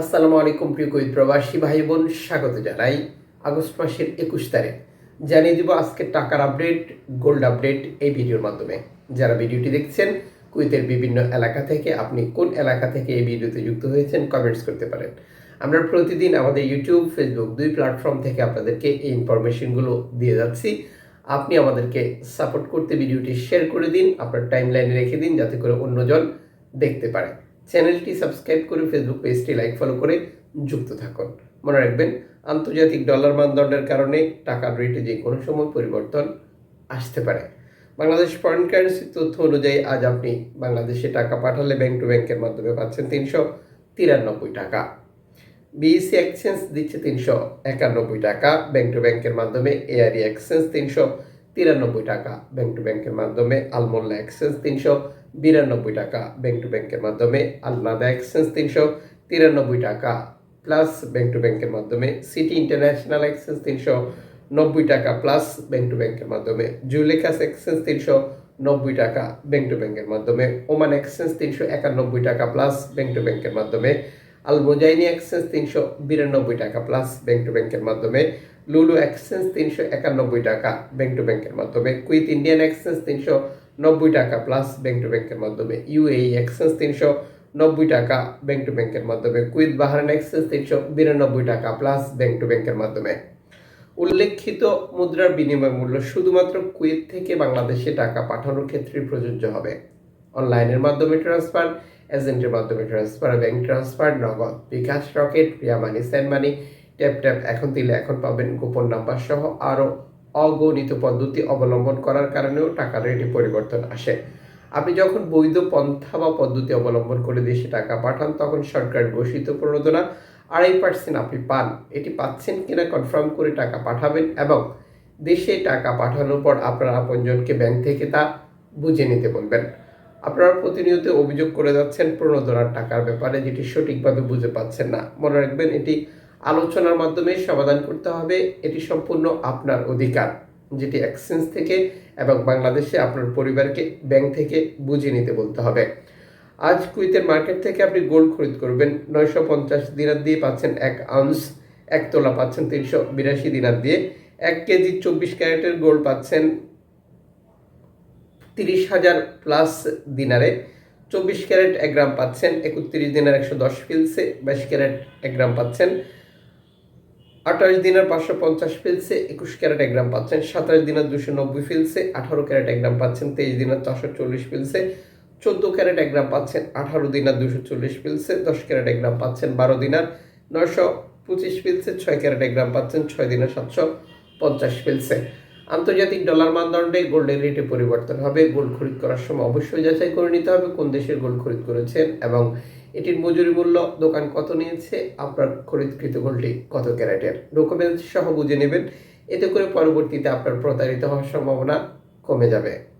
আসসালামু আলাইকুম প্রিয় কুইত প্রবাসী ভাই বোন স্বাগত জানাই আগস্ট মাসের একুশ তারিখ। জানিয়ে দিব আজকে টাকার আপডেট, গোল্ড আপডেট এই ভিডিওর মাধ্যমে। যারা ভিডিওটি দেখছেন কুইতের বিভিন্ন এলাকা থেকে আপনি কোন এলাকা থেকে এই ভিডিওতে যুক্ত হয়েছেন কমেন্টস করতে পারেন। আমরা প্রতিদিন আমাদের ইউটিউব ফেসবুক দুই প্ল্যাটফর্ম থেকে আপনাদেরকে এই ইনফরমেশনগুলো দিয়ে যাচ্ছি। আপনি আমাদেরকে সাপোর্ট করতে ভিডিওটি শেয়ার করে দিন, আপনার টাইম লাইনে রেখে দিন, যাতে করে অন্যজন দেখতে পারে। চ্যানেলটি সাবস্ক্রাইব করে ফেসবুক পেজটি লাইক ফলো করে যুক্ত থাকুন। মনে রাখবেন, আন্তর্জাতিক ডলার মানদণ্ডের কারণে টাকার রেটে যে কোনো সময় পরিবর্তন আসতে পারে। বাংলাদেশ ফরেন কারেন্সি তথ্য অনুযায়ী আজ আপনি বাংলাদেশে টাকা পাঠালে ব্যাংক টু ব্যাংকের মাধ্যমে পাচ্ছেন তিনশো তিরানব্বই টাকা। বিএসসি এক্সচেঞ্জ দিচ্ছে তিনশো একানব্বই টাকা ব্যাংক টু ব্যাংকের মাধ্যমে এআরই এক্সচেঞ্জ তিনশো তিরানব্বই টাকা ব্যাংক টু ব্যাংকের মাধ্যমে আলমোল্লা এক্সচেঞ্জ তিনশো বিরানব্বই টাকা ব্যাংক টু ব্যাংকের মাধ্যমে আলনাদা এক্সচেঞ্জ তিনশো তিরানব্বই টাকা প্লাস ব্যাংক টু ব্যাংকের মাধ্যমে সিটি ইন্টারন্যাশনাল এক্সচেঞ্জ তিনশো নব্বই টাকা প্লাস ব্যাংক টু ব্যাংকের মাধ্যমে জুলেখাস এক্সচেঞ্জ তিনশো নব্বই টাকা ব্যাংক টু ব্যাংকের মাধ্যমে ওমান এক্সচেঞ্জ তিনশো একানব্বই টাকা প্লাস ব্যাংক টু ব্যাংকের মাধ্যমে আল মোজাইনি এক্সচেঞ্জ তিনশো বিরানব্বই টাকা প্লাস ব্যাংক টু ব্যাংকের মাধ্যমে লুলু এক্সচেঞ্জ তিনশো একানব্বই টাকা ব্যাংক টু ব্যাংকের মাধ্যমে কুইথ ইন্ডিয়ান এক্সচেঞ্জ তিনশো নব্বই টাকা প্লাস ব্যাংক টু ব্যাংকের মাধ্যমে। ইউএই এক্সচেঞ্জ তিনশো নব্বই টাকা ব্যাংক টু ব্যাংকের মাধ্যমে। কুইথ বাহারান এক্সচেঞ্জ তিনশো বিরানব্বই টাকা প্লাস ব্যাংক টু ব্যাংকের মাধ্যমে। উল্লেখিত মুদ্রার বিনিময় মূল্য শুধুমাত্র কুয়েত থেকে বাংলাদেশে টাকা পাঠানোর ক্ষেত্রে প্রযোজ্য হবে। অনলাইনের মাধ্যমে ট্রান্সফার এজেন্টের মাধ্যমে transfer bank transfer Nagad, bKash rocket প্রিয়া money send money tap tap এখন দিলে এখন পাবেন গোপন নাম্বার সহ আরও অগণিত পদ্ধতি অবলম্বন করার কারণেও টাকার রেটে পরিবর্তন আসে। আপনি যখন বৈধ পন্থা বা পদ্ধতি অবলম্বন করে দেশে টাকা পাঠান, তখন সরকার ঘোষিত প্রণোদনা আড়াই পার্সেন্ট আপনি পান। এটি পাচ্ছেন কিনা কনফার্ম করে টাকা পাঠাবেন এবং দেশে টাকা পাঠানোর পর আপনার আপনজনকে ব্যাংক থেকে তা বুঝে নিতে বলবেন। আপনারা প্রতিনিয়ত অভিযোগ করে যাচ্ছেন প্রণোদনার টাকার ব্যাপারে, যেটি সঠিকভাবে বুঝে পাচ্ছেন না। মনে রাখবেন, এটি আলোচনার মাধ্যমে সমাধান করতে হবে, এটি সম্পূর্ণ আপনার অধিকার, যেটি এক্সচেঞ্জ থেকে এবং বাংলাদেশে আপনার পরিবারকে ব্যাংক থেকে বুঝে নিতে বলতে হবে। আজ কুইতের মার্কেট থেকে আপনি গোল্ড খরিদ করবেন, নয়শো পঞ্চাশ দিনার দিয়ে পাচ্ছেন এক আউন্স, এক তোলা পাচ্ছেন তিনশো বিরাশি দিনার দিয়ে। এক কেজি চব্বিশ ক্যারেটের গোল্ড পাচ্ছেন তিরিশ হাজার প্লাস দিনারে। চব্বিশ ক্যারেট এক গ্রাম পাচ্ছেন একত্রিশ দিনের একশো দশ ফিলসে, বাইশ ক্যারেট এক গ্রাম পাচ্ছেন আঠাশ দিনের পাঁচশো পঞ্চাশ ফিলসে একুশ ক্যারেট এক গ্রাম পাচ্ছেন, সাতাশ দিনের দুশো নব্বই ফিলসে আঠারো ক্যারেট এক গ্রাম পাচ্ছেন, তেইশ দিনের চারশো চল্লিশ ফিলসে চোদ্দ ক্যারেট এক গ্রাম পাচ্ছেন, আঠারো দিনার দুশো চল্লিশ ফিলসে দশ ক্যারেট এক গ্রাম পাচ্ছেন, বারো দিনার নয়শো পঁচিশ ফিলসে ছয় ক্যারেট এক গ্রাম পাচ্ছেন, ছয় দিনের সাতশো পঞ্চাশ ফিলসে। আন্তর্জাতিক ডলার মানদণ্ডে গোল্ডের রেটে পরিবর্তন হবে। গোল্ড খরিদ করার সময় অবশ্যই যাচাই করে নিতে হবে কোন দেশের গোল্ড খরিদ করেছেন এবং এটির মজুরি মূল্য, দোকান কত নিয়েছে, আপনার খরিদকৃত গোল্ডটি কত ক্যারেটের? ডকুমেন্টস সহ বুঝে নেবেন। এতে করে পরবর্তীতে আপনার প্রতারিত হওয়ার সম্ভাবনা কমে যাবে।